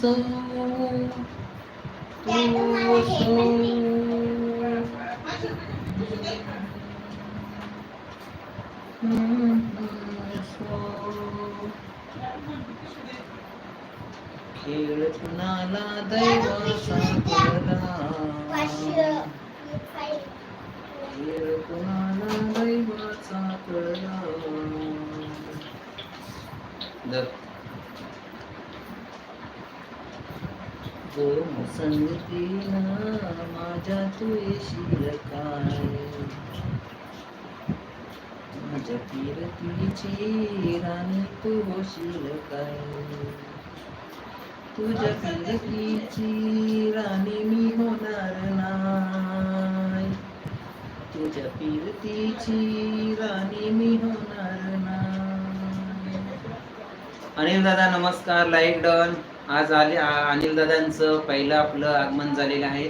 असो तू असो हम्म, असो. खेळ कुणाला दैवाचा कळला खेळ कुणाला दैवाचा कळला जो संगतीला माझ्या तू येशील काय माझ्या किरतीची राणी तू होशील काय तुझ्या पिरतीची राणी मी होणार नाही. तुझ्या पिरतीची राणी मी होणार नाही. अनिल दादा नमस्कार. लाईक डन आज आले अनिल दादांचं पहिलं आपलं आगमन झालेलं आहे.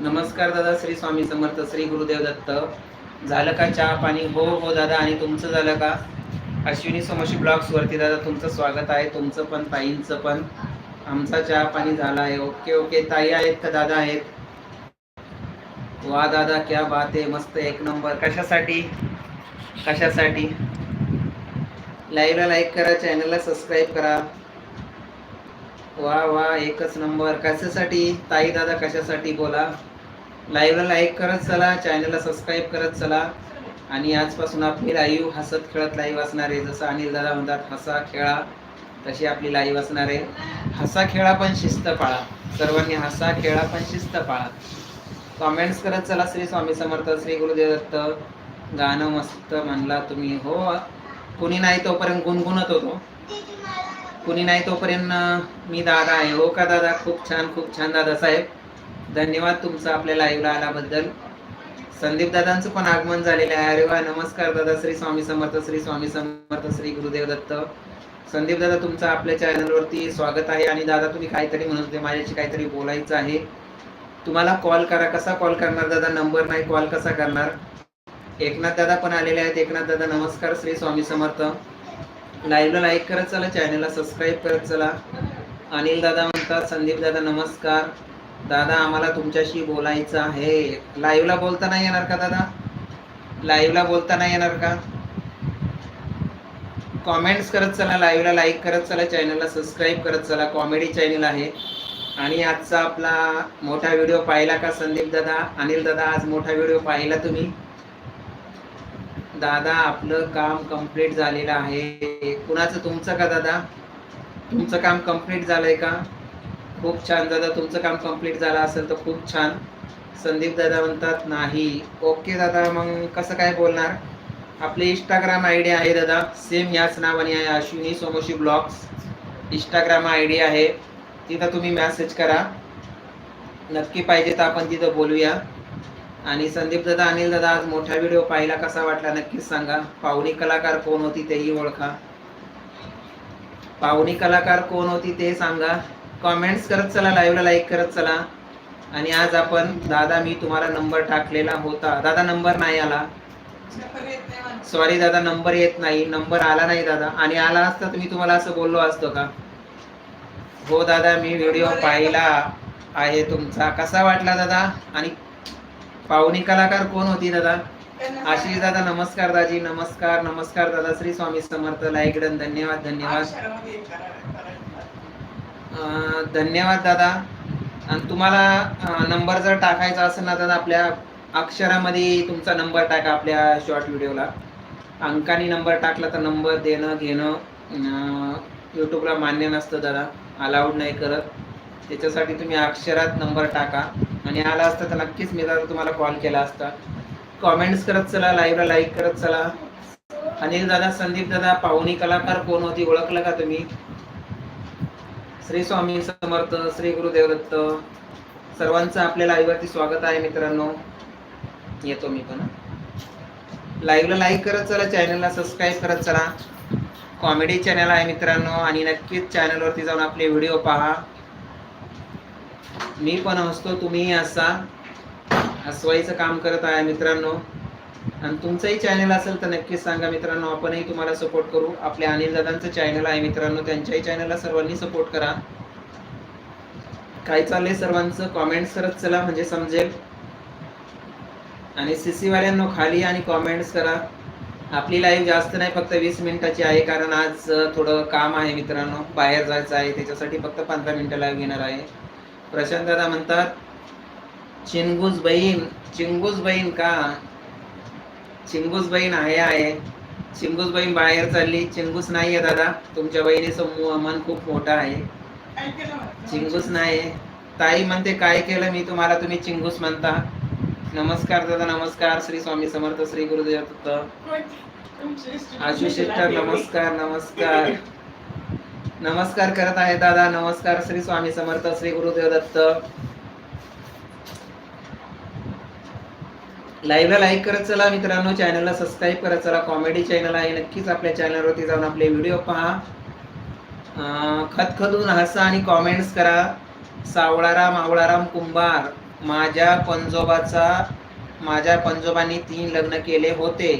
नमस्कार दादा श्री स्वामी समर्थ श्री गुरुदेव दत्त. झालं का चहा पाणी? हो हो दादा आणि तुमचं झालं का? अश्विनी सोमशी ब्लॉग्सवरती दादा तुमचं स्वागत आहे. तुमचं पण ताईंचं पण. आमचा चहा पाणी झाला आहे. Okay okay. ताई आहेत का? दादा आहेत? वा दादा क्या बात आहे. मस्त एक नंबर. कशासाठी? कशासाठी? लाईव्हला लाईक करा चॅनलला सबस्क्राईब करा. वा वा एकच नंबर. कशासाठी? ताई दादा कशासाठी बोला? लाईव्हला लाईक करत चला चॅनलला सबस्क्राईब करत चला. आणि आजपासून आपली लाईव्ह हसत खेळत लाईव्ह असणार आहे. जसं अनिल दादा म्हणतात हसा खेळा. तशी आपली लाईव्ह असणार आहे. हसा खेळा पण शिस्त पाळा. सर्वांनी हसा खेळा पण शिस्त पाळा. कॉमेंट्स करत चला श्री स्वामी समर्थ श्री गुरुदेव दत्त गाणं मस्त म्हणला तुम्ही. हो कुणी नाही तोपर्यंत गुणगुणत होतो. कुणी नाही तोपर्यंत मी दादा आहे. हो का दादा? खूप छान खूप छान दादा साहेब. धन्यवाद तुमचं आपल्या लाईव्हला आल्याबद्दल. संदीप दादांचं पण आगमन झालेलं आहे. अरे वा नमस्कार दादा. श्री स्वामी समर्थ श्री स्वामी समर्थ श्री गुरुदेव दत्त. संदीप दादा तुमचं आपल्या चॅनलवरती स्वागत आहे. आणि दादा तुम्ही काहीतरी म्हणत होते माझ्याशी काहीतरी बोलायचं आहे. तुम्हाला कॉल करा. कसा कॉल करणार दादा? नंबर नाही कॉल कसा करणार? एकनाथ दादा पण आलेले आहेत. एकनाथ दादा नमस्कार. श्री स्वामी समर्थ. लाईव्हला लाईक करत चला चॅनलला सबस्क्राईब करत चला. अनिल दादा म्हणतात संदीप दादा नमस्कार. दादा आम्हाला तुमच्याशी बोलायचं आहे. लाईव्हला बोलता नाही येणार का दादा? लाईव्हला बोलता नाही येणार का? कॉमेंट्स करत चला लाईव्हला लाईक करत चला चॅनलला सबस्क्राईब करत चला. कॉमेडी चॅनल आहे. आणि आजचा आपला मोठा व्हिडिओ पाहिला का संदीप दादा? अनिल दादा आज मोठा व्हिडिओ पाहिला तुम्ही? दादा आपलं काम कंप्लीट झालेलं आहे. कुणाचं तुमचं का दादा? तुमचं काम कंप्लीट झालंय का? खूप छान दादा तुमचं काम कंप्लीट झालं असेल तर खूप छान. संदीप दादा म्हणतात नाही. ओके दादा मग कसं काय बोलणार? आपले इंस्टाग्राम आय डी आहे दादा. सेम याच नावाने आहे अश्विनी सोमोशी ब्लॉग्स. इंस्टाग्राम आय डी आहे. तिथं तुम्ही मॅसेज करा. नक्की पाहिजे तर आपण तिथं बोलूया. आणि संदीप दादा अनिल दादा आज मोठा व्हिडिओ पाहिला कसा वाटला नक्कीच सांगा. पाहुणी कलाकार कोण होती तेही ओळखा. पाहुणी कलाकार कोण होती ते सांगा. कॉमेंट्स करत चला लाईव्हला लाईक करत चला. आणि आज आपण दादा मी तुम्हाला नंबर टाकलेला होता. दादा नंबर नाही आला. सॉरी दादा नंबर येत नाही. नंबर आला नाही दादा. आणि आला असता तुम्ही मी तुम्हाला असं बोललो असतो का? हो दादा मी व्हिडिओ पाहिला आहे तुमचा. कसा वाटला दादा? आणि पाहुणी कलाकार कोण होती दादा? आशिष दादा नमस्कार दाजी नमस्कार नमस्कार दादा श्री स्वामी समर्थ लाईक डन धन्यवाद धन्यवाद. धन्यवाद दादा. आणि तुम्हाला नंबर जर टाकायचा असेल ना दादा आपल्या अक्षरामध्ये तुमचा नंबर टाका आपल्या शॉर्ट व्हिडिओला अंकानी नंबर टाकला तर नंबर देणं घेणं यूट्यूबला मान्य नसतं दादा. अलाउड नाही करत. त्याच्यासाठी तुम्ही अक्षरात नंबर टाका. आणि आला असता तर नक्कीच मी दादा तुम्हाला कॉल केला असता. कॉमेंट्स करत चला लाईव्हला लाईक करत चला. अनिल दादा संदीप दादा पाहुणी कलाकार कोण होती ओळखलं का तुम्ही? श्री स्वामी समर्थ श्री गुरुदेवदत्त. सर्वांचं आपल्या लाईव्हवरती स्वागत आहे मित्रांनो. येतो मी पण. लाईव्हला लाईक करत चला चॅनलला सबस्क्राईब करत चला. कॉमेडी चॅनल आहे मित्रांनो आणि नक्कीच चॅनलवरती जाऊन आपले व्हिडिओ पहा. मी पण हसतो तुम्हीही असा. हसवायचं काम करत आहे मित्रांनो. आणि तुमचंही चॅनल असेल तर नक्कीच सांगा मित्रांनो. आपणही तुम्हाला सपोर्ट करू. आपल्या अनिल दादांचं चॅनल आहे मित्रांनो. त्यांच्याही चॅनलला सर्वांनी सपोर्ट करा. काय चाललंय सर्वांचं? कॉमेंट्स करत चला म्हणजे समजेल. आणि सीसी वाल्यांनो खाली आणि कॉमेंट्स करा. आपली लाईव्ह जास्त नाही फक्त वीस मिनिटाची आहे कारण आज थोडं काम आहे मित्रांनो. बाहेर जायचं आहे त्याच्यासाठी फक्त पंधरा मिनिटं लाईव्ह घेणार आहे. प्रशांत दादा म्हणतात चिंगूस बहीण चिंगूस बहीण का? चिंगूस बहीण आहे आहे. चिंगूस बहीण बाहेर चालली चिंगूस नाही आहे दादा. तुमच्या बहिणीचं मन खूप मोठं आहे. चिंगूस नाही. ताई म्हणते काय केलं मी तुम्हाला? तुम्ही चिंगूस म्हणता. नमस्कार दादा नमस्कार. श्री स्वामी समर्थ श्री गुरुदेव दत्त नमस्कार नमस्कार. नमस्कार करत आहे दादा. नमस्कार श्री स्वामी समर्थ श्री गुरुदेव दत्त. लाईव्हला लाईक करत चला मित्रांनो. चॅनलला सबस्क्राईब करत चला. कॉमेडी चॅनल आहे. नक्कीच आपल्या चॅनलवरती जाऊन आपले व्हिडिओ पहा. खतखदून हसा आणि कॉमेंट्स करा. सावळाराम आवळाराम कुंभार माझ्या पंजोबाचा माझ्या पंजोबांनी तीन लग्न केले होते.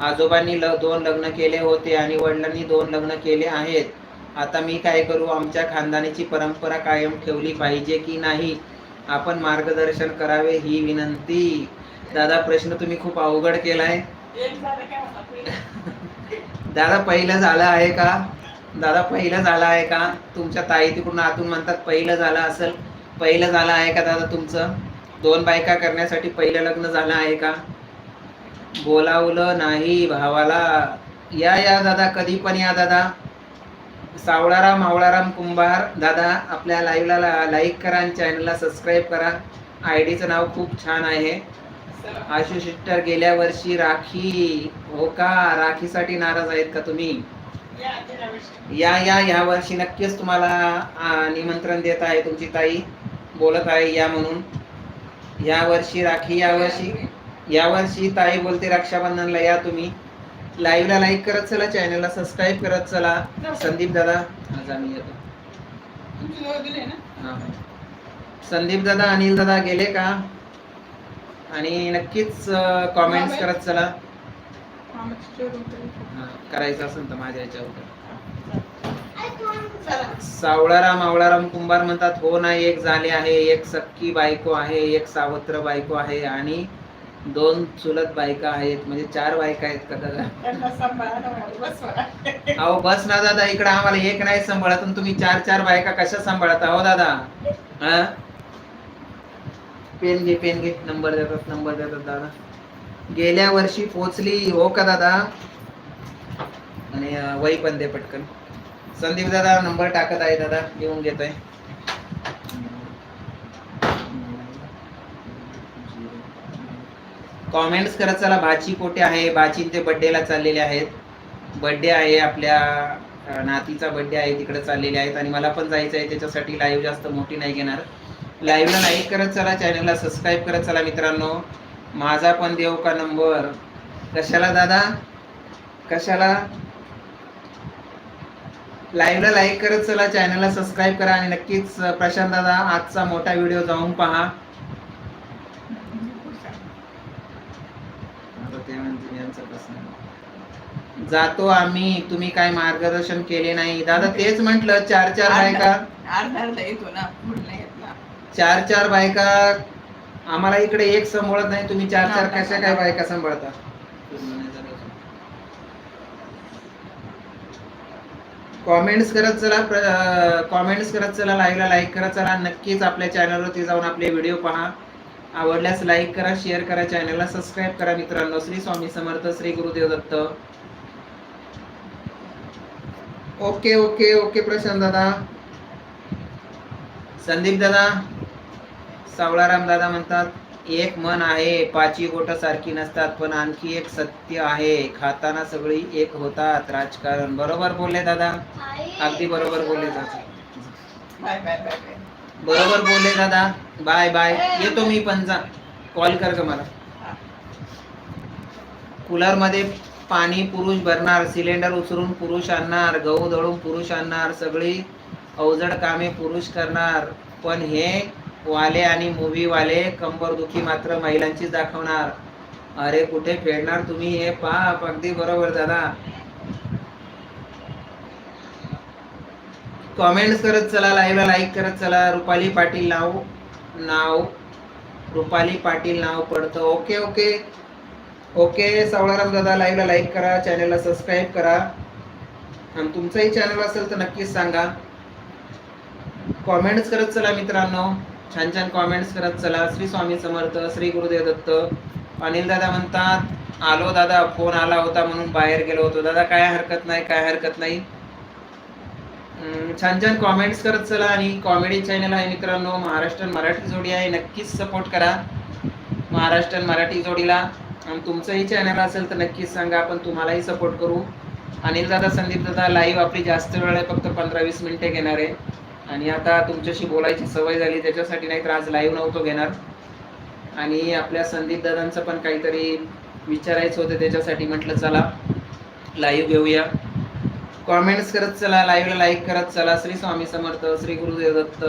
आजोबांनी ल दोन लग्न केले होते आणि वडिलांनी दोन लग्न केले आहेत. आता मी काय करू? आमच्या खानदानीची परंपरा कायम ठेवली पाहिजे की नाही? आपण मार्गदर्शन करावे ही विनंती. दादा प्रश्न तुम्ही खूप अवघड केलाय. दादा पहिलं झालं आहे का? दादा पहिलं झालं आहे का? तुमच्या ताई तिकडून आतून म्हणतात पहिलं झालं असेल. पहिलं झालं आहे का दादा तुमचं? दोन बायका करण्यासाठी पहिलं लग्न झालं आहे का? बोलावलं नाही भावाला. या या दादा कधी पण या दादा. सावळाराम मावळाराम कुंभार. दादा आपल्या लाईव्हला लाईक करा आणि चॅनलला सबस्क्राईब करा. आय डीचं नाव खूप छान आहे. आशु सिस्टर गेल्या वर्षी राखी. हो का? राखीसाठी नाराज आहेत का तुम्ही? या या या वर्षी नक्कीच तुम्हाला निमंत्रण देत आहे तुमची ताई. बोलत आहे या म्हणून. या वर्षी राखी या वर्षी या वर्षी ताई बोलते रक्षाबंधनला या तुम्ही. लाईव्हला लाईक करत चला चॅनलला सबस्क्राईब करत चला. संदीप दादा. आज आम्ही येतो हा. संदीप दादा अनिल दादा गेले का? आणि नक्कीच कॉमेंट्स करत चला. करायचं असेल तर माझ्या याच्यावर सावळाराम आवळाराम कुंभार म्हणतात हो ना एक झाले आहे एक सक्की बायको आहे एक सावत्र बायको आहे आणि दोन चुलत बायका आहेत म्हणजे चार बायका आहेत का दादा? अहो बस ना दादा इकडे आम्हाला एक नाही सांभाळत तुम्ही चार चार बायका कशा सांभाळता? हो दादा. हा? पेन घे पेन घे. नंबर देतात नंबर देतात दादा. गेल्या वर्षी पोचली हो का दादा? आणि वही पण दे पटकन. संदीप दादा नंबर टाकत आहे दादा लिहून घेतोय. कॉमेंट्स करत चला. भाची कोठे आहे? भाची ते बड्डेला चाललेले आहेत. बड्डे आहे आपल्या नातीचा बड्डे आहे तिकडे चाललेले आहेत. आणि मला पण जायचं आहे त्याच्यासाठी लाईव्ह जास्त मोठी नाही घेणार. लाईव्हला लाईक करत चला. चॅनलला सबस्क्राईब करत चला मित्रांनो. माझा पण देव का नंबर? कशाला दादा? कशाला? लाईव्हला लाईक करत चला. चॅनलला सबस्क्राईब करा. आणि नक्कीच प्रशांत दादा आजचा मोठा व्हिडिओ जाऊन पहा आता ते प्रश्न. जातो आम्ही तुम्ही काय मार्गदर्शन केले नाही. दादा तेच म्हंटल चार चार बायका. चार चार बायका आम्हाला इकडे एक सांभाळत नाही तुम्ही चार चार कशा काय बायका सांभाळता? कॉमेंट्स करत चला कॉमेंट्स करत चला लाईव्हला लाईक करत चला. नक्कीच आपल्या चॅनलवरती जाऊन आपले व्हिडिओ पहा. आवडल्यास लाईक करा शेअर करा चॅनलला सबस्क्राईब करा मित्रांनो. Shri Swami Samarth Shri Gurudev Datta. Okay okay okay Prashant दादा. संदीप दादा. सावळाराम दादा म्हणतात एक मन आहे पाची बोट सारखी नसतात पण आणखी एक सत्य आहे. खाताना सगळी एक होतात राजकारण. बरोबर बोलले दादा. अगदी बरोबर बोलले दादा. बरोबर बोलले दादा. Bye bye. येतो मी पण जा. कॉल कर का मला? कूलरमध्ये पाणी पुरुष भरणार सिलेंडर उचलून पुरुष आणणार गहू दळून पुरुष आणणार सगळी अवजड कामे पुरुष करणार. पण हे वाले आणि मूवीवाले कंबरदुखी मात्र महिलांचीच दाखवणार. अरे कुठे फेडणार तुम्ही हे पाप? अगदी बरोबर दादा. कॉमेंट्स करत चला लाईव्हला लाईक करत चला. रुपाली पाटील नाव नाव. रुपाली पाटील नाव पडतं. ओके ओके ओके सावळाराम दादा लाईव्हला लाईक करा. चॅनलला सबस्क्राईब करा. आणि तुमचंही चॅनल असेल तर नक्कीच सांगा. कॉमेंट्स करत चला मित्रांनो. छान छान कॉमेंट्स करत चला. श्री स्वामी समर्थ श्री गुरुदेव दत्त. अनिल दादा म्हणतात आलो दादा फोन आला होता म्हणून बाहेर गेलो होतो. दादा काय हरकत नाही काय हरकत नाही. छान छान कॉमेंट्स करत चला आणि कॉमेडी चॅनल आहे मित्रांनो. महाराष्ट्र मराठी जोडी आहे. नक्कीच सपोर्ट करा. महाराष्ट्र मराठी जोडीला. आणि तुमचंही चॅनल असेल तर नक्कीच सांगा. आपण तुम्हालाही सपोर्ट करू. अनिल दादा संदीप दादा लाईव्ह आपली जास्त वेळ आहे. फक्त पंधरा वीस मिनिटे घेणार आहे. आणि आता तुमच्याशी बोलायची सवय झाली. त्याच्यासाठी नाही तर आज लाईव्ह नव्हतो घेणार. आणि आपल्या संदीप दादांचं पण काहीतरी विचारायचं होतं त्याच्यासाठी म्हटलं चला. लाईव्ह घेऊया. कॉमेंट्स करत चला लाईव्हला लाईक करत चला. श्री स्वामी समर्थ श्री गुरुदेव दत्त.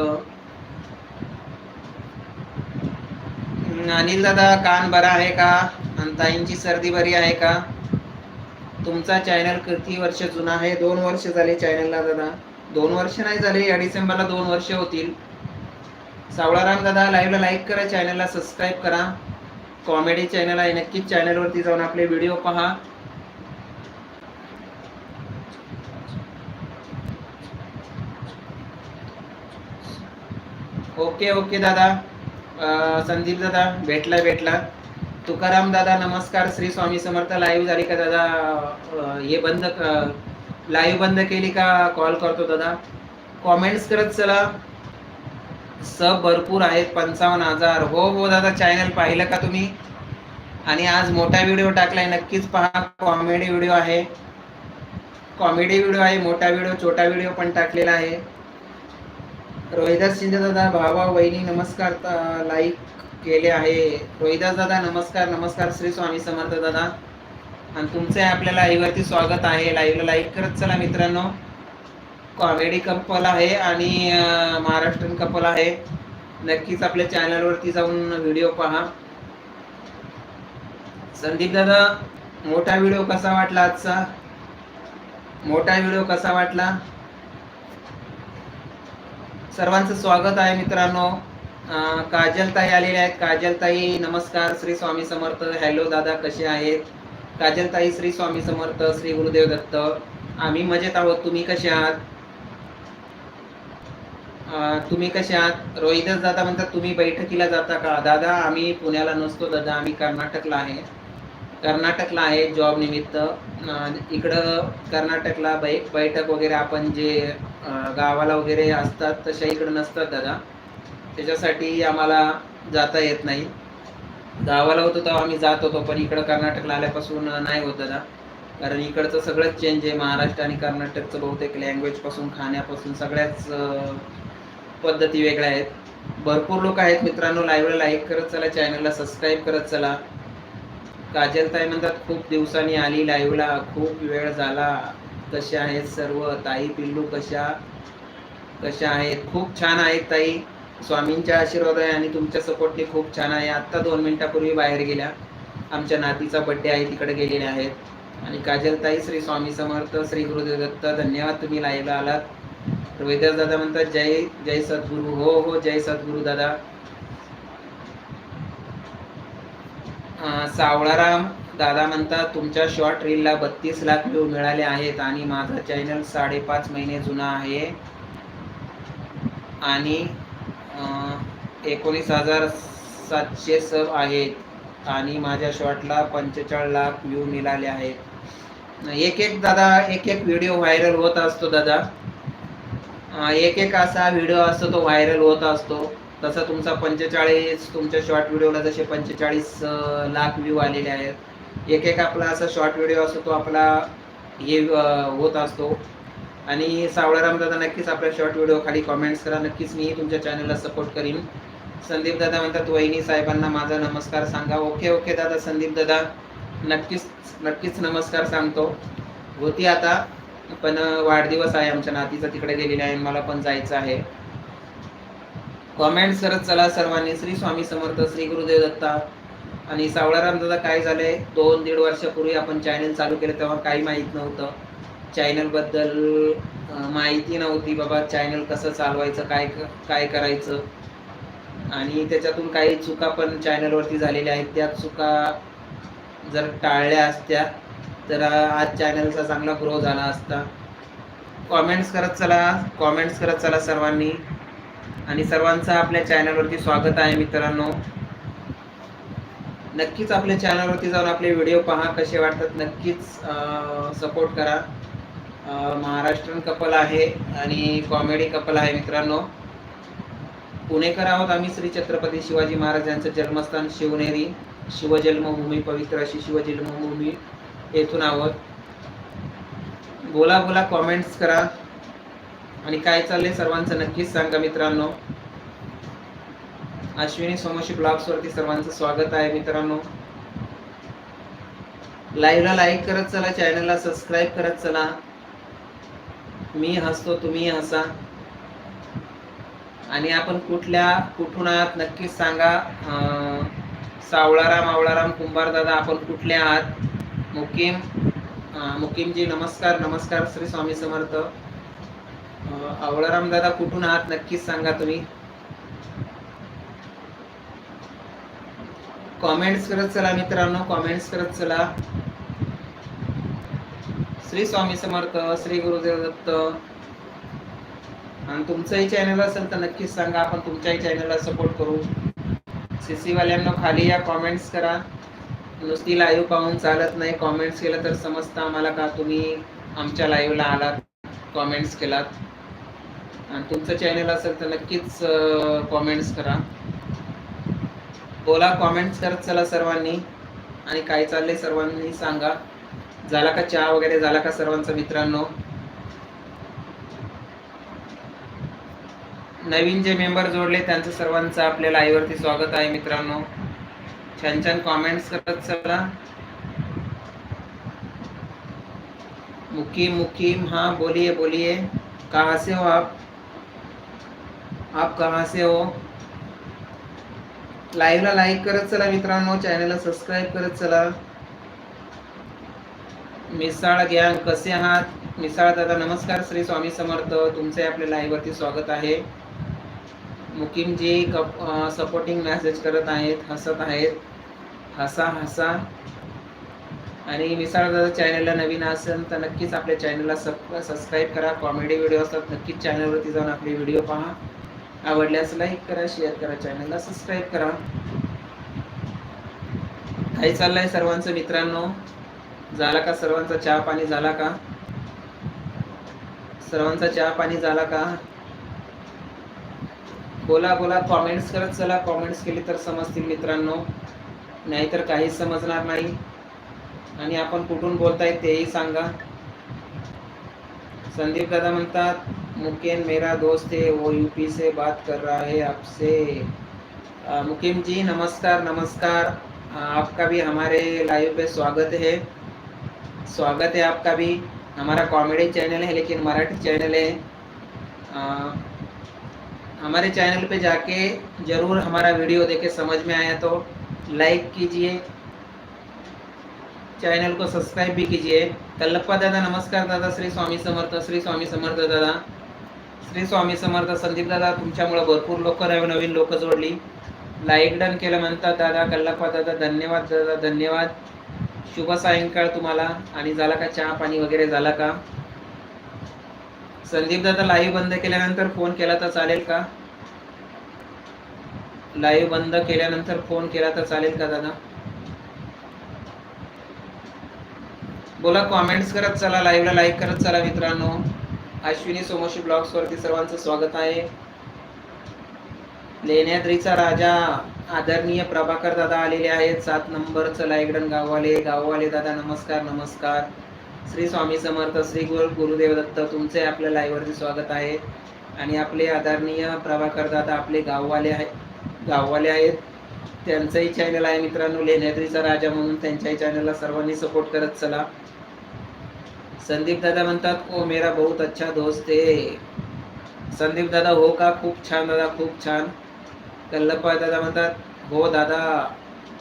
अनिल दादा कान बरा आहे का? आणि ताईंची सर्दी बरी आहे का? तुमचा चॅनल किती वर्ष जुना आहे? दोन वर्ष झाले चॅनलला दादा. दोन वर्ष नाही झाले या डिसेंबरला दोन वर्ष होतील. सावळाराम दादा लाईव्हला लाईक करा चॅनलला सबस्क्राईब करा. कॉमेडी चॅनल आहे नक्कीच चॅनलवरती जाऊन आपले व्हिडिओ पहा. ओके ओके दादा. संदीप दादा भेटला भेटला. तुकाराम दादा नमस्कार. श्री स्वामी समर्थ लाईव्ह झाली का दादा? हे बंद लाईव्ह बंद केली का? कॉल करतो दादा. कॉमेंट्स करत चला. सब भरपूर आहेत पंचावन्न हजार. हो हो दादा चॅनल पाहिलं का तुम्ही? आणि आज मोठा व्हिडिओ टाकलाय नक्कीच पहा. कॉमेडी व्हिडिओ आहे. कॉमेडी व्हिडिओ आहे मोठा व्हिडिओ छोटा व्हिडिओ पण टाकलेला आहे. रोहिदास शिंदे दादा भावा वहिनी नमस्कार लाईक केले आहे. रोहिदास दादा नमस्कार नमस्कार श्री स्वामी समर्थ दादा. आणि तुमचे आपल्याला आईवरती स्वागत आहे. लाईव्हला लाईक करत चला मित्रांनो. कॉमेडी कपल आहे आणि महाराष्ट्रीयन कपल आहे. नक्कीच आपल्या चॅनलवरती जाऊन व्हिडिओ पहा. संदीप दादा मोठा व्हिडिओ कसा वाटला आजचा? मोठा व्हिडिओ कसा वाटला? सर्वांचं स्वागत आहे मित्रांनो. काजलताई आलेले आहेत. काजलताई नमस्कार. श्री स्वामी समर्थ. हॅलो दादा कसे आहेत? काजलताई श्री स्वामी समर्थ श्री गुरुदेव दत्त. आम्ही मजेत आहोत. तुम्ही कसे आहात? तुम्ही कसे आहात? रोहितच दादा म्हणतात तुम्ही बैठकीला जाता का? दादा आम्ही पुण्याला नसतो दादा. आम्ही कर्नाटकला आहे. कर्नाटकला आहे जॉब निमित्त. इकडं कर्नाटकला बै बैठक वगैरे आपण जे गावाला वगैरे असतात तशा इकडं नसतात दादा. त्याच्यासाठी आम्हाला जाता येत नाही. गावाला होतो तेव्हा आम्ही जात होतो पण इकडं कर्नाटकला आल्यापासून नाही होत दादा. कारण इकडचं सगळंच चेंज आहे महाराष्ट्र आणि कर्नाटकचं बहुतेक लँग्वेजपासून खाण्यापासून सगळ्याच पद्धती वेगळ्या आहेत. भरपूर लोक आहेत मित्रांनो लाईव्हला लाईक करत चला चॅनलला सबस्क्राईब करत चला. काजलताई म्हणतात खूप दिवसांनी आली लाईव्हला खूप वेळ झाला. कशा आहेत सर्व? ताई पिल्लू कशा? कशा आहेत? खूप छान आहेत ताई. स्वामींच्या आशीर्वाद आहे आणि तुमच्या सपोर्टने खूप छान आहे. आत्ता दोन मिनिटापूर्वी बाहेर गेल्या. आमच्या नातीचा बड्डे आहे तिकडे गेलेले आहेत. आणि काजलताई श्री स्वामी समर्थ श्री गुरुदेव दत्त धन्यवाद तुम्ही लाईव्हला आलात. रोहिदास दादा म्हणतात जय जय सद्गुरू. हो हो जय सद्गुरू दादा. सावळाराम दादा म्हणतात तुमच्या शॉर्ट रीलला बत्तीस लाख व्ह्यू मिळाले आहेत आणि माझा चॅनल साडेपाच महिने जुना आहे. आणि एकोणीस हजार सातशे सब आहेत आणि माझ्या शॉर्टला पंचेचाळीस लाख व्ह्यू मिळाले आहेत. एक एक दादा एक एक व्हिडिओ व्हायरल होत असतो दादा. एक एक असा व्हिडिओ असतो तो व्हायरल होत असतो. तसा तुमचा पंचेचाळीस तुमच्या शॉर्ट व्हिडिओला जसे पंचेचाळीस लाख व्ह्यू आलेले आहेत. एक एक आपला असा शॉर्ट व्हिडिओ असतो तो आपला हे होत असतो. आणि सावळाराम दादा नक्कीच आपल्या शॉर्ट व्हिडिओ खाली कॉमेंट्स करा. नक्कीच मी तुमच्या चॅनलला सपोर्ट करीन. संदीप दादा म्हणतात वहिनी साहेबांना माझा नमस्कार सांगा. ओके ओके दादा संदीप दादा. नक्कीच नक्कीच नमस्कार सांगतो. होती आता पण वाढदिवस आहे आमच्या नातीचा तिकडे गेलेला आहे मला पण जायचं आहे. कॉमेंट्स करत चला सर्वांनी. श्री स्वामी समर्थ श्री गुरुदेव दत्ता. आणि सावळाराम दादा काय झालंय दोन दीड वर्षापूर्वी आपण चॅनल चालू केलं तेव्हा काही माहीत नव्हतं. चॅनलबद्दल माहिती नव्हती बाबा चॅनल कसं चालवायचं काय काय करायचं. आणि त्याच्यातून काही चुका पण चॅनलवरती झालेल्या आहेत. त्या चुका जर टाळल्या असत्या तर आज चॅनलचा चांगला ग्रो झाला असता. कॉमेंट्स करत चला. कॉमेंट्स करत चला सर्वांनी. आणि सर्वांचं आपल्या चॅनलवरती स्वागत आहे मित्रांनो. नक्कीच आपल्या चॅनलवरती जाऊन आपले व्हिडिओ पहा कसे वाटतात नक्कीच सपोर्ट करा. महाराष्ट्रीयन कपल आहे आणि कॉमेडी कपल आहे मित्रांनो. पुणेकर आहोत आम्ही श्री छत्रपती शिवाजी महाराज यांचं जन्मस्थान शिवनेरी. शिवजन्मभूमी पवित्र अशी शिवजन्मभूमी येथून आहोत. बोला बोला कॉमेंट्स करा. आणि काय चाललंय सर्वांचं नक्कीच सांगा मित्रांनो. अश्विनी सोमशी ब्लॉग्स वरती सर्वांचं स्वागत आहे मित्रांनो. लाईव्हला लाईक करत चला चॅनलला सबस्क्राईब करत चला. मी हसतो तुम्ही हसा. आणि आपण कुठल्या कुठून आहात नक्कीच सांगा. सावळाराम आवळाराम कुंभार दादा आपण कुठले आहात? मुकीम मुकीमजी नमस्कार नमस्कार श्री स्वामी समर्थ. आवळाराम दादा कुठून आहात? नक्कीच सांगा तुम्ही. कॉमेंट्स करत चला मित्रांनो कॉमेंट्स करत चला. श्री स्वामी समर्थ श्री गुरुदेव दत्त आणि तुमचंही चॅनल असेल तर नक्कीच सांगा आपण तुमच्याही चॅनलला सपोर्ट करू. सीसी वाल्यांना खाली या कॉमेंट्स करा. नुसती लाईव्ह पाहून चालत नाही. कॉमेंट्स केलं तर समजतं आम्हाला का तुम्ही आमच्या लाईव्हला आलात कॉमेंट्स केलात. आणि तुमचं चॅनल असेल तर नक्कीच कॉमेंट्स करा. बोला कॉमेंट्स करत चला सर्वांनी. आणि काय चाललंय सर्वांनी सांगा. झाला का चहा वगैरे? झाला का सर्वांचा मित्रांनो? नवीन जे मेंबर जोडले त्यांचं सर्वांचं आपल्याला आईवरती स्वागत आहे मित्रांनो. छान छान कॉमेंट्स करत चला. मुकीम मुकीम हाँ बोलिए बोलिए कहाँ से हो आप? आप कहाँ से हो? लाईव्हला लाईक करत चला मित्रांनो चॅनलला सबस्क्राईब करत चला. मिसाळ गॅंग कसे आहात? मिसाळ दादा नमस्कार श्री स्वामी समर्थ. तुमचे आपल्या लाईव्हवरती स्वागत आहे. मुकीमजी कप सपोर्टिंग मेसेज करत आहेत हसत आहेत. हसा हसा. आणि मिसाळ दादा चॅनलला नवीन असेल तर नक्कीच आपल्या चॅनलला सब सबस्क्राईब करा. कॉमेडी व्हिडिओ असतात नक्कीच चॅनलवरती जाऊन आपले व्हिडिओ पहा. आवडल्यास लाईक करा शेअर करा चॅनलला सबस्क्राईब करा. काय चाललंय सर्वांचं मित्रांनो? झाला का सर्वांचा चहा पाणी झाला का? सर्वांचा चहा पाणी झाला का? बोला बोला कॉमेंट्स करत चला. कॉमेंट्स केली तर समजतील मित्रांनो. नाहीतर काहीच समजणार नाही. आणि आपण कुठून बोलताय तेही सांगा. संदीप दादा म्हणतात मुकेन मेरा दोस्त है वो यूपी से बात कर रहा है आपसे। मुकिम जी नमस्कार नमस्कार। आपका भी हमारे लाइव पे स्वागत है। स्वागत है आपका भी। हमारा कॉमेडी चैनल है लेकिन मराठी चैनल है। आ, हमारे चैनल पे जाके ज़रूर हमारा वीडियो देखे समझ में आया तो लाइक कीजिए। चैनल को सब्सक्राइब भी कीजिए। कल्लप्पा दादा नमस्कार दादा श्री स्वामी समर्थ श्री स्वामी समर्थ दादा। श्री स्वामी समर्थ संदीप दादा तुमच्यामुळे भरपूर लोक नवीन लोक जोडली. लाईक डन केलं म्हणतात दादा कल्लप्पा दादा धन्यवाद दादा धन्यवाद. शुभ सायंकाळ तुम्हाला. आणि झाला का चहा पाणी वगैरे झाला का? संदीप दादा लाईव्ह बंद केल्यानंतर फोन केला तर चालेल का? लाईव्ह बंद केल्यानंतर फोन केला तर चालेल का दादा? बोला कॉमेंट्स करत चला लाईव्हला लाईक करत चला मित्रांनो. अश्विनी सोमोशी ब्लॉग्स वरती सर्वांचं स्वागत आहे. लेण्याद्रीचा राजा आदरणीय प्रभाकर दादा आलेले आहेत. सात नंबरचं लायगडन गाववाले गाववाले दादा नमस्कार नमस्कार. श्री स्वामी समर्थ श्री गुरु गुरुदेव दत्त तुमचे आपल्या लाईव्हवरती स्वागत आहे. आणि आपले आदरणीय प्रभाकर दादा आपले गाववाले आहे गाववाले आहेत. त्यांचंही चॅनल आहे मित्रांनो लेण्याद्रीचा राजा म्हणून त्यांच्याही चॅनलला सर्वांनी सपोर्ट करत चला. संदीप दादा म्हणतात ओ मेरा बहुत अच्छा दोस्त आहे संदीप दादा हो का? खूप छान दादा खूप छान. कल्लप्पा दादा म्हणतात हो दादा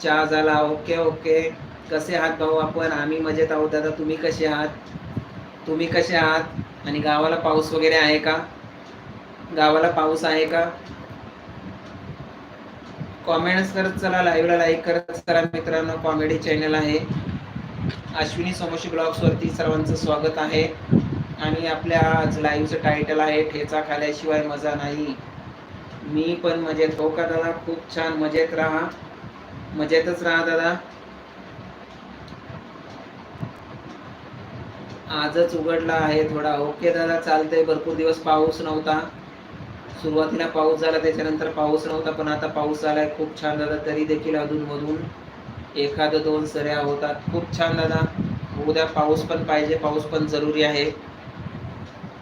चहा झाला ओके ओके. कसे आहात भाऊ आपण? आम्ही मजेत आहोत दादा तुम्ही कसे आहात? तुम्ही कसे आहात? आणि गावाला पाऊस वगैरे आहे का? गावाला पाऊस आहे का? कॉमेंट्स करत चला लाईव्हला लाईक करत चला मित्रांनो कॉमेडी चॅनल आहे. अश्विनी सोमोशी ब्लॉग्सवरती सर्वांचं स्वागत आहे. आणि आपल्या आज लाईव्हचं टायटल आहे ठेचा खाल्याशिवाय मजा नाही. मी पण मजेत. हो का दादा? खूप छान. मजेत राहा. मजेतच राहा दादा. आजच उघडला आहे थोडा. ओके दादा चालतंय. भरपूर दिवस पाऊस नव्हता. सुरुवातीला पाऊस झाला त्याच्यानंतर पाऊस नव्हता पण आता पाऊस आलाय. खूप छान दादा. तरी देखील अधून मधून एखादं दोन सऱ्या होतात. खूप छान दादा. उद्या पाऊस पण पाहिजे. पाऊस पण जरुरी आहे.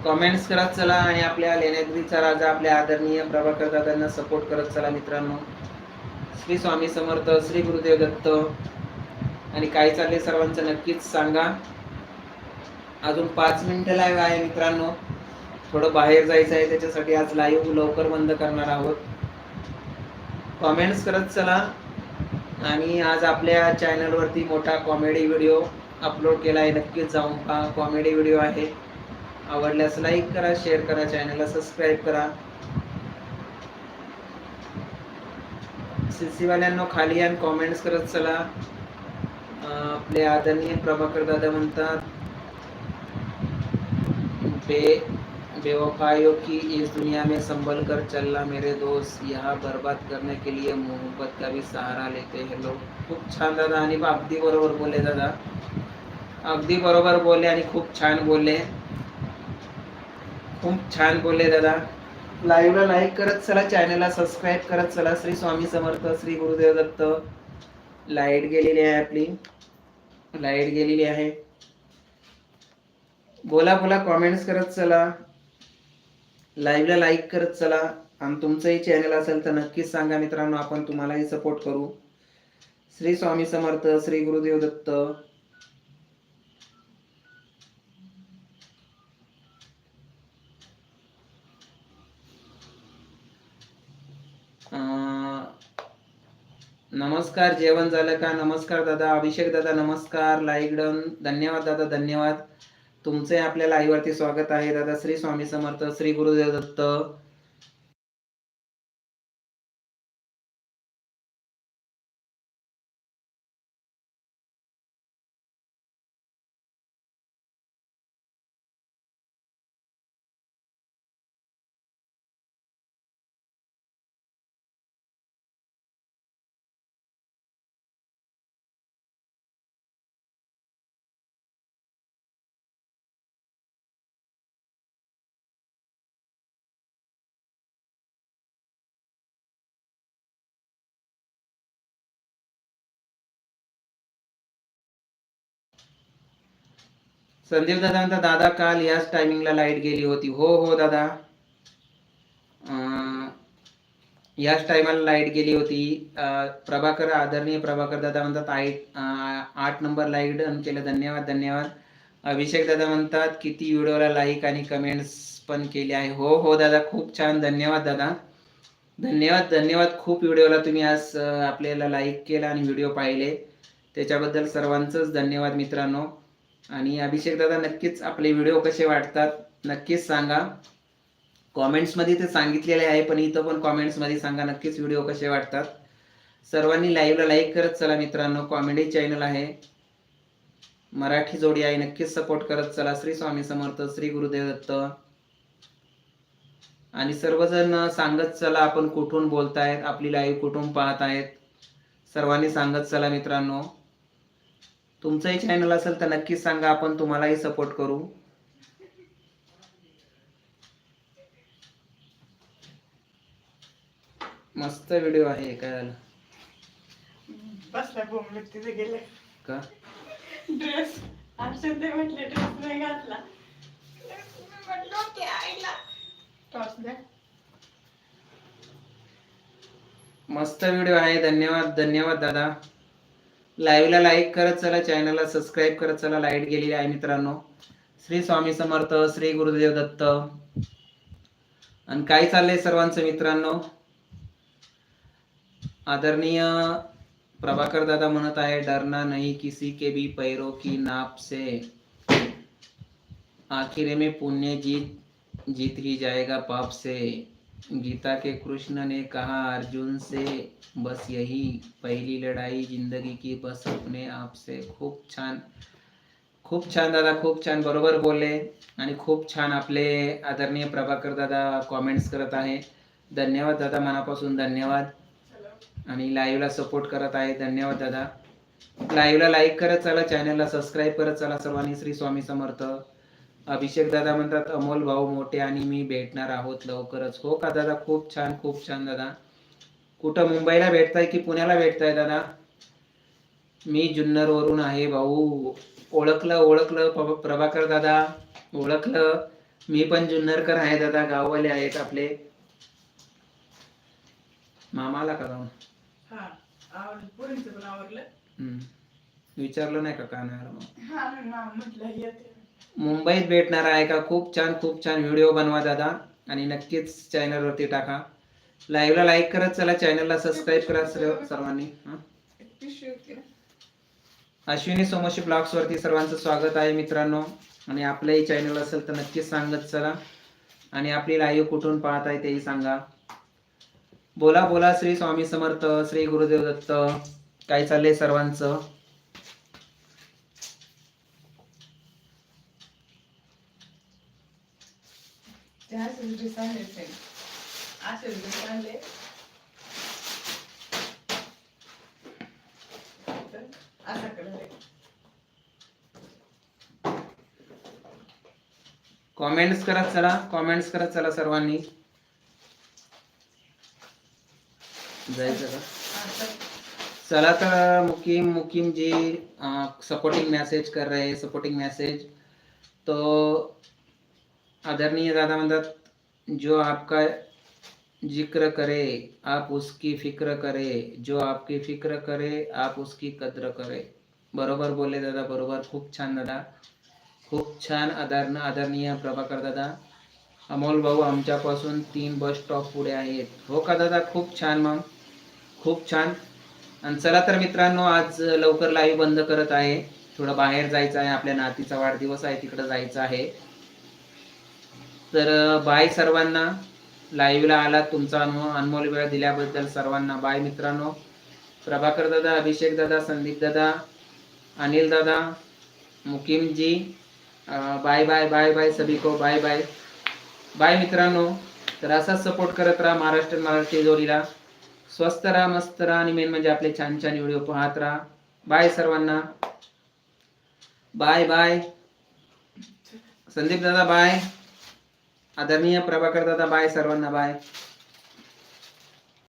कमेंट्स करत चला आणि आपल्या लेण्याद्रीचा राजा आपल्या आदरणीय प्रभाकर दादांना सपोर्ट करत चला मित्रांनो. श्री स्वामी समर्थ श्री गुरुदेव दत्त. आणि काय चालले सर्वांचं नक्कीच सांगा. अजून पाच मिनिटं लाईव्ह आहे मित्रांनो. थोडं बाहेर जायचं आहे. त्याच्यासाठी आज लाईव्ह लवकर बंद करणार आहोत. कॉमेंट्स करत चला. आणि आज आपल्या चॅनलवरती मोठा कॉमेडी व्हिडिओ अपलोड केला आहे. नक्कीच जाऊन पहा. कॉमेडी व्हिडिओ आहे. आवडल्यास लाईक करा शेअर करा चॅनलला सबस्क्राईब करा. सीसीवाल्यांना खाली आणि कॉमेंट्स करत चला. आपले आदरणीय प्रभाकर दादा म्हणतात. ते बेवफाइयों की इस दुनिया में संभल कर चलना मेरे दोस्त। यहाँ बर्बाद करने के लिए मोहब्बत का भी सहारा लेते हैं लोग। खूप छान दादा आणि अगदी बरोबर बोले दादा। अगदी बरोबर बोले आणि खूप छान बोलले खूप छान बोलले दादा। लाईव्हला लाईक करत चला चॅनलला सबस्क्राईब करत चला। श्री स्वामी समर्थ श्री गुरुदेव दत्त। लाइट गेलेली आहे आपली। लाइट गेलेली आहे। बोला बोला कॉमेंट्स करत चला। लाईव्हला लाईक करत चला. आणि तुमचंही चॅनल असेल तर नक्कीच सांगा मित्रांनो आपण तुम्हालाही सपोर्ट करू. श्री स्वामी समर्थ श्री गुरुदेव दत्त. अं, नमस्कार जेवण झालं का? नमस्कार दादा अभिषेक दादा नमस्कार लाईक डन धन्यवाद दादा धन्यवाद. तुमचे आपल्या लाईव्ह वरती स्वागत आहे. दादा श्री स्वामी समर्थ श्री गुरुदेव दत्त संदीप दादा म्हणता दादा काल याच टायमिंगला लाइट गेली होती. हो हो दादा. याच टायमाला लाइट गेली होती. प्रभाकर आदरणीय प्रभाकर दादा म्हणतात आई आठ नंबर लाइट डन केलं. धन्यवाद धन्यवाद. अभिषेक दादा म्हणतात किती व्हिडिओला लाईक आणि कमेंट्स पण केले आहे. हो हो दादा खूप छान. धन्यवाद दादा. धन्यवाद धन्यवाद. खूप व्हिडिओला तुम्ही आज आपल्याला लाईक केला आणि व्हिडिओ पाहिले. त्याच्याबद्दल सर्वांचंच धन्यवाद मित्रांनो. आणि अभिषेक दादा नक्कीच आपले व्हिडिओ कसे वाटतात नक्कीच सांगा. कॉमेंट्समध्ये ते सांगितलेले आहे पण इथं पण कॉमेंट्समध्ये सांगा नक्कीच व्हिडिओ कसे वाटतात. सर्वांनी लाईव्हला लाईक करत चला मित्रांनो कॉमेडी चॅनल आहे. मराठी जोडी आहे नक्कीच सपोर्ट करत चला. श्री स्वामी समर्थ श्री गुरुदेव दत्त. आणि सर्वजण सांगत चला आपण कुठून बोलतायत आपली लाईव्ह कुठून पाहत आहेत सर्वांनी सांगत चला मित्रांनो. तुमचंही चॅनल असेल तर नक्कीच सांगा आपण तुम्हालाही सपोर्ट करू. मस्त व्हिडिओ आहे काय झालं बसला बोंबलत तिथे गेले. का? ड्रेस आरशात ते म्हटले ड्रेस नाही घातला. म्हटलं की आईला टॉस द्या. मस्त व्हिडिओ आहे. धन्यवाद धन्यवाद दादा. लाईव्हला लाईक करत चला चॅनलला सबस्क्राईब करत चला लाइट गेलेली आहे मित्रांनो. श्री स्वामी समर्थ श्री गुरुदेव दत्त. आणि काय चाललंय सर्वांचं मित्रांनो? आदरणीय प्रभाकर दादा म्हणत आहे डरना नहीं किसी के भी पैरो की नाप से. आखिरे में पुण्य जीत जीत ही जाएगा पाप से. गीता के कृष्ण ने कहा अर्जुन से बस यही पहली लड़ाई जिंदगी की बस अपने आप से। खूप छान खूप छान दादा खूप छान बरोबर बोलले. आणि खूप छान आपले आदरणीय प्रभाकर दादा कॉमेंट्स करत आहे. धन्यवाद दादा मनापासून धन्यवाद. आणि लाईव्हला सपोर्ट करत आहे. धन्यवाद दादा. लाईव्हला लाईक करत चला चॅनलला सबस्क्राईब करत चला सर्वांनी. श्री स्वामी समर्थ. अभिषेक दादा म्हणतात अमोल भाऊ मोठे आणि मी भेटणार आहोत लवकरच. हो का दादा? खूप छान खूप छान दादा. कुठं मुंबईला भेटताय की पुण्याला भेटताय दादा? मी जुन्नरवरून आहे भाऊ. ओळखलं ओळखलं प्रभ- प्रभाकर दादा. ओळखलं. मी पण जुन्नरकर आहे दादा. गाववाले आहेत आपले. मामाला का जाऊन. विचारलं नाही का का नाही आलं मग हा मुंबईत भेटणार आहे का? खूप छान खूप छान व्हिडिओ बनवा दादा. आणि नक्कीच चॅनलवरती टाका. लाईव्हला लाईक करत चला चॅनलला सबस्क्राईब करा सर्वांनी. अश्विनी सोमशी ब्लॉग्स वरती सर्वांचं स्वागत आहे मित्रांनो. आणि आपलंही चॅनल असेल तर नक्कीच सांगत चला. आणि आपली लाईव्ह कुठून पाहत आहे तेही सांगा. बोला बोला श्री स्वामी समर्थ श्री गुरुदेव दत्त. काय चाललंय सर्वांचं? ते. असे असे ड्रेस असा कलर कॉमेंट्स करत चला. कॉमेंट्स करत चला सर्वांनी. जायचं का चला तर मुकीम मुकीम जी सपोर्टिंग मैसेज कर रहे हैं सपोर्टिंग मैसेज तो आदरणीय दादा म्हणतात जो आपका जिक्र करे आप उसकी फिक्र करे जो आपकी फिक्र करे आप उसकी कद्र करे। बरोबर बोलले दादा बरोबर। खूप छान दादा। खूप छान आदरण आदरणीय प्रभाकर दादा। अमोल भाऊ आमच्यापासून तीन बस स्टॉप पुढे आहेत. हो का दादा? खूप छान मग. खूप छान. आणि चला तर मित्रांनो आज लवकर लाईव्ह बंद करत आहे. थोडं बाहेर जायचं आहे. आपल्या नातीचा वाढदिवस आहे. तिकडं जायचं आहे. तर बाय सर्वांना. लाईव्हला आला तुमचा अनुभव अनमोल वेळ दिल्याबद्दल सर्वांना. बाय मित्रांनो. प्रभाकर दादा अभिषेक दादा संदीप दादा अनिल दादा Mukim ji bye bye bye bye सभी को बाय बाय. बाय मित्रांनो. तर असाच सपोर्ट करत राहा महाराष्ट्र मराठी जोडीला. स्वस्त राहा मस्त राहा आणि मेन म्हणजे आपले छान छान व्हिडिओ पाहत राहा. बाय सर्वांना. Bye bye. संदीप दादा बाय. आदरणीय प्रभाकर दादा बाय सर्वांना बाय.